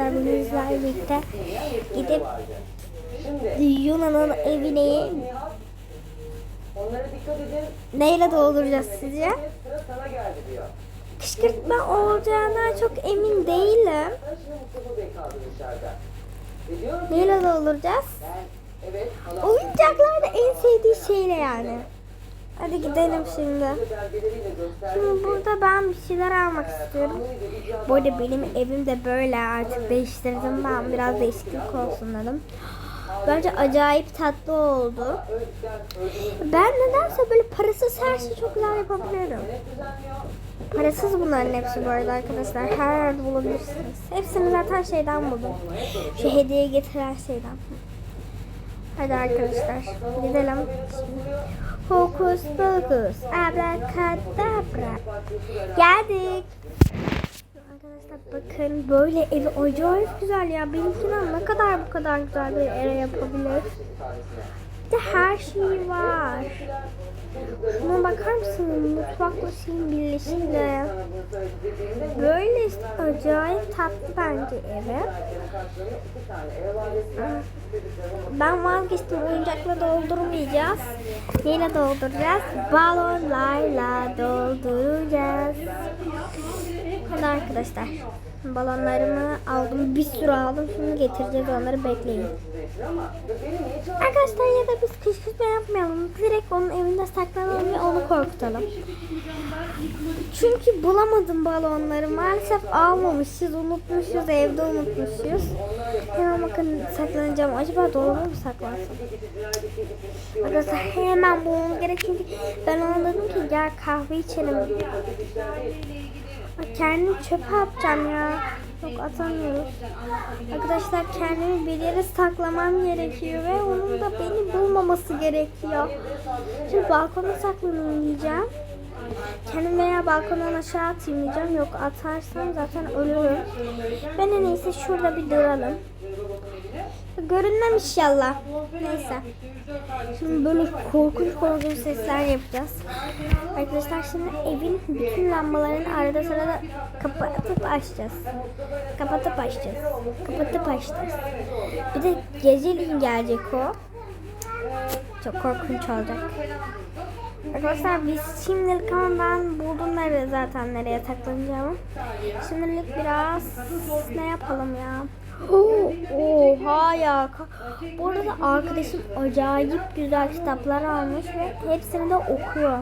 arkadaşlar bugün sizlerle birlikte gidip Yunan'ın evine neyle dolduracağız sizce? Kışkırtma olacağına çok emin değilim. Neyle dolduracağız? ben evet hala Oyuncaklar da en sevdiği şeyle yani. Hadi gidelim şimdi. Şimdi burada ben bir şeyler almak istiyorum. Bu arada benim evim de böyle artık değiştirdim ben biraz değişiklik olsun dedim. Bence acayip tatlı oldu. Ben nedense böyle parasız her şeyi çok güzel yapabiliyorum. Parasız bunların hepsi bu arada arkadaşlar. Her yerde bulabilirsiniz. Hepsini zaten şeyden buldum. Şu hediye getiren şeyden. Hadi arkadaşlar gidelim. Hokus pokus abracadabra. Geldik. Arkadaşlar bakın böyle evi acayip güzel ya. Benimkinden ne kadar bu kadar güzel bir ev yapabilir. De her şey var. Şuna bakar mısın? Mutfakla şeyin birleşimde. Böyle acayip tatlı bence evi. Ben vazgeçtim. Oyuncakla doldurmayacağız. Neyle dolduracağız? Balonlarla dolduracağız. Hadi arkadaşlar. Balonlarımı aldım. Bir sürü aldım. Şimdi getireceğiz onları bekleyin. Arkadaşlar ya da biz kışkırtma yapmayalım. Direkt onun evinde saklanalım ve onu korkutalım. Çünkü bulamadım balonları. Maalesef almamışız. Unutmuşuz. Evde unutmuşuz. Hemen bakın saklanacağım. Acaba dolaba mı saklansam? Arkadaşlar hemen bulmamız gerek. Çünkü ben ona dedim ki gel kahve içelim. Kendimi çöpe atacağım ya. Yok atamıyoruz. Arkadaşlar kendimi bir yere saklamam gerekiyor ve onun da beni bulmaması gerekiyor. Şimdi balkona saklanayım diyeceğim. Kendimi veya balkondan aşağı atayım diyeceğim. Yok atarsam zaten ölürüm. Ben en iyisi şurada bir duralım. Görünmem inşallah. Neyse. Şimdi böyle korkunç korkunç sesler yapacağız. Arkadaşlar şimdi evin bütün lambalarını arada sırada kapatıp açacağız. Kapatıp açacağız. Kapatıp açacağız. Bir de geceliğin gelecek o. Çok korkunç olacak. Arkadaşlar biz şimdilik ama ben buldum nereye zaten nereye saklanacağımı. Şimdilik biraz ne yapalım ya. Oo, Oha ya. Bu arada arkadaşım acayip güzel kitaplar almış ve hepsini de okuyor.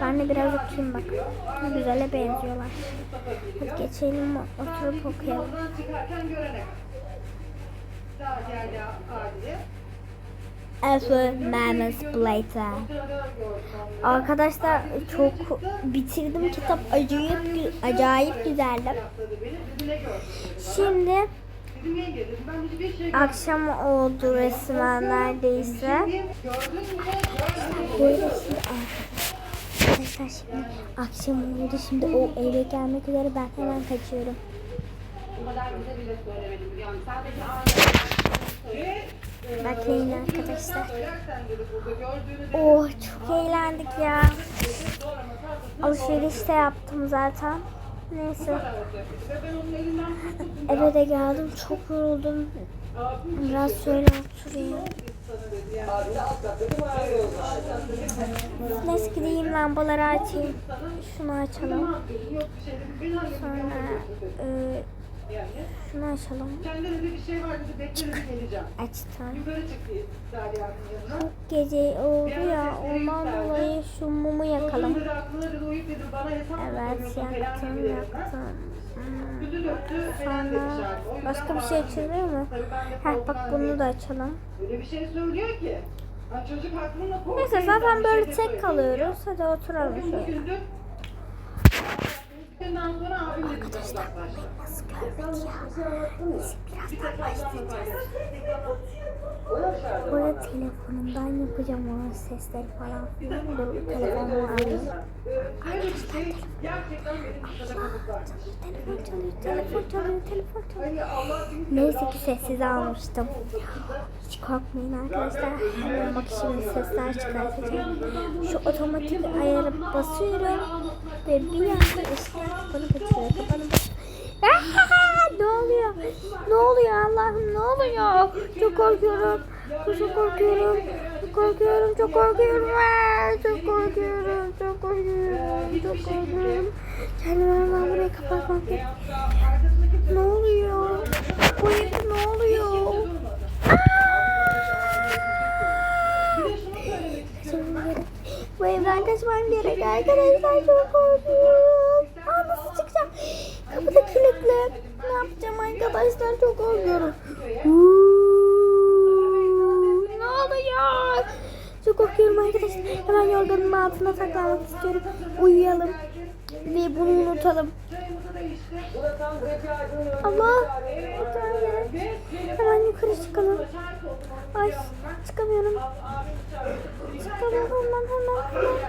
Ben de biraz okuyayım bak. Güzele benziyorlar. Hadi geçelim oturup okuyalım. Ever Mammoth Blazer. Arkadaşlar çok bitirdim kitap acayip acayip güzeldi. Şimdi akşam oldu resmen neredeyse. Arkadaşlar şimdi akşam oldu şimdi o eve gelmek üzere ben hemen kaçıyorum. Bakın arkadaşlar. Oh çok eğlendik ya. Alışveriş de yaptım zaten. Neyse. Eve de geldim. Çok yoruldum. Biraz şöyle oturayım. Neyse gideyim lambaları açayım. Şunu açalım. Sonra e, şunu açalım. Senden öyle bir şey var dedi beklerim geleceğim. Açtım. Yukarı çıktı Derya'nın yanına. Gece oldu ya ondan dolayı şu mumu yakalım. Evet yaktım yaktım. Sonra başka bir şey açılıyor mu? Heh bak bunu da açalım. Öyle bir şey söylüyor ki. Ha. Neyse zaten böyle şey de tek kalıyoruz. Hadi oturalım şöyle. Arkadaşlar Bu arada telefonumdan yapacağım o sesleri falan. Dur telefonumu alayım. Arkadaşlar. Telefon çalıyor, telefon çalıyor, telefon çalıyor. Hani Neyse ki sessiz almıştım. Hiç korkmayın arkadaşlar. Hemen bak şimdi sesler çıkartacağım. Şu otomatik ayarı basıyorum. Ve bir anda ışıklar kapanı kaçıyor. Kapanı kaçıyor. Ne oluyor? Ne oluyor Allah'ım ne oluyor? Çok korkuyorum. Çok korkuyorum. Çok korkuyorum. Çok korkuyorum. Çok korkuyorum. Çok korkuyorum. Çok korkuyorum. Kendimi hemen buraya kapatmam gerek. Ne oluyor? Bu evde ne oluyor? Bu evden kaçmam gerek arkadaşlar çok korkuyorum. Aa nasıl çıkacağım? Kapı da kilitli. Ne yapacağım arkadaşlar çok korkuyorum. Uuu, ne oluyor? Çok korkuyorum arkadaşlar. Hemen yorganın altına saklanmak istiyorum. Uyuyalım. Ve bunu unutalım. Allah. Hemen yukarı çıkalım. Ay çıkamıyorum. Çıkamıyorum hemen hemen hemen.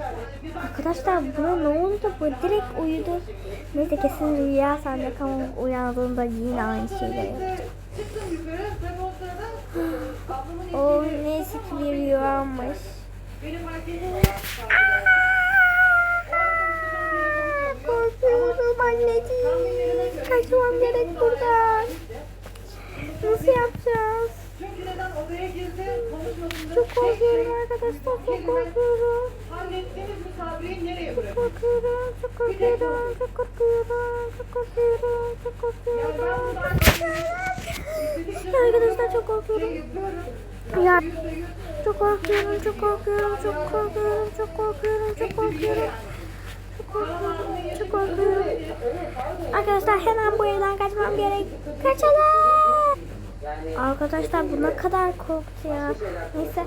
Ben. Bak. Arkadaşlar buna ne oldu? Bu direkt uyudu. Neyse kesin rüya sanacak ama uyandığında yine aynı şeyleri yapacak. O rüyamış. benim marketim Korkuyorum anneciğim. Kaçmam gerek buradan. Nasıl yapacağız? Çok korkuyorum arkadaşlar. Çok korkuyorum. misafiri nereye Çok korkuyorum. Çok korkuyorum. Çok korkuyorum. Çok korkuyorum. Çok korkuyorum. Arkadaşlar çok korkuyorum. Ya çok korkuyorum, çok korkuyorum, çok korkuyorum, çok korkuyorum, çok korkuyorum. Çok korkuyorum. Arkadaşlar hemen bu evden kaçmam gerek. Kaçalım. Arkadaşlar bu ne kadar korktu ya. Neyse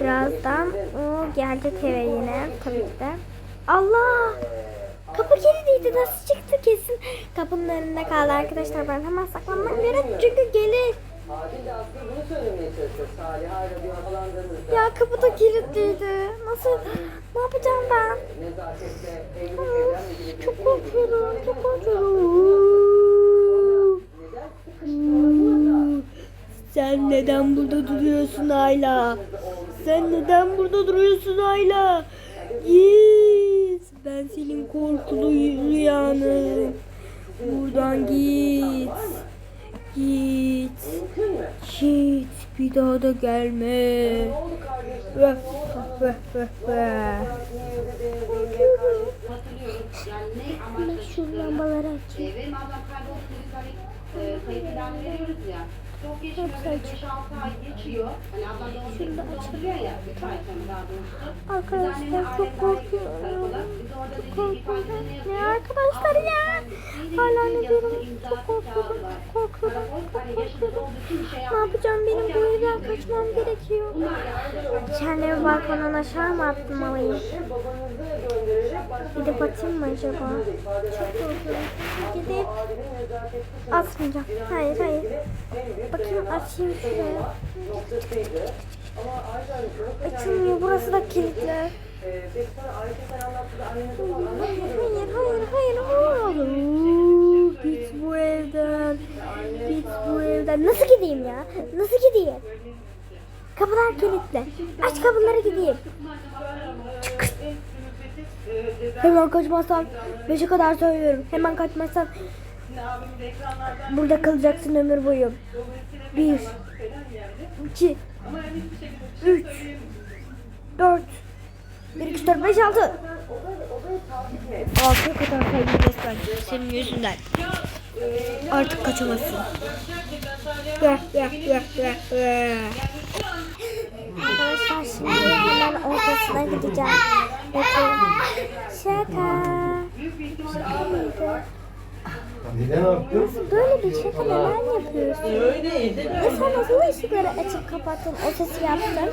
birazdan o gelecek eve yine tabii ki de. Allah! Kilidiydi nasıl çıktı kesin. Kapının önünde kaldı arkadaşlar ben hemen saklanmam gerek çünkü gelir. Ya kapı da kilitliydi. Nasıl? Ne yapacağım ben? Aa, evlenmediğini Çok korkuyorum. Çok korkuyorum. Sen neden burada duruyorsun Ayla? Sen neden burada duruyorsun Ayla? Git. Ben senin korkulu rüyanım. Buradan git. Git. Git. Bir daha da gelme. Ne oldu kardeşim? Vah, vah, vah, vah, amaçla Şu lambaları açayım. Çok geçmiyor böyle 5-6 ay geçiyor. Hani ablam da onu Şunu da hatırlıyor ya. Bir ay sonra daha doğrusu. Arkadaşlar çok ailem korkuyorum. yazıyor. arkadaşlar ya? Hala ne diyorum? Çok korkuyorum. korkuyorum. Korkuyorum. Ne yapacağım? Benim bu evden kaçmam gerekiyor. Kendimi balkondan aşağı mı atmalıyım? Gidip atayım mı acaba? Çok korkuyorum. Gidip atmayacağım. Hayır hayır. Bakayım açayım şuraya. Açılmıyor. Burası da kilitli. Ee? Hayır hayır hayır hayır. Git bu evden. Git bu evden. Nasıl gideyim ya? Nasıl gideyim? Kapılar kilitli. Aç kapıları gideyim. Çık. Hemen kaçmazsam beşe kadar söylüyorum. Hemen kaçmazsam burada kalacaksın ömür boyu. Bir, iki, üç, 5 6. 6'ya kadar kaybedeceğiz senin yüzünden. Artık kaçamazsın. Gel gel gel gel gel. Arkadaşlar şimdi hemen ortasına gideceğim. Bakın. Şaka. Neden yaptın? Nasıl böyle bir şaka neden yapıyorsun? Ya sen nasıl ışıkları açıp kapattın, o sesi yaptın?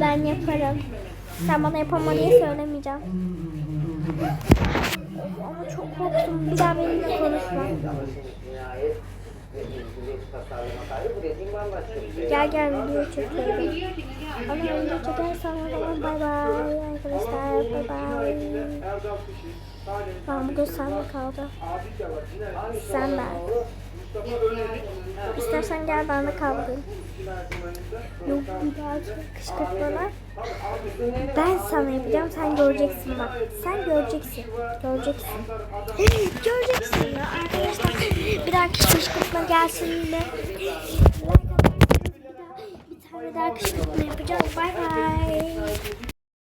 Ben yaparım. Sen bana yapama diye söylemeyeceğim. Ama çok korktum. Bir daha benimle konuşma. Gel gel video çekelim. Ama video çekersen o zaman bay bay arkadaşlar. Bay bay. Ben bugün Yavaş, Ciner, Sen Önedik, İstersen gel ben de kal bugün. Ciner Kumanı'nda. Yok bir daha kışkırtmalar. Ben sana yapacağım sen göreceksin bak. Sen göreceksin. Göreceksin. göreceksin ya arkadaşlar. Bir daha kışkırtma gelsin de. Bir daha bir tane daha kışkırtma yapacağım. Bay bay.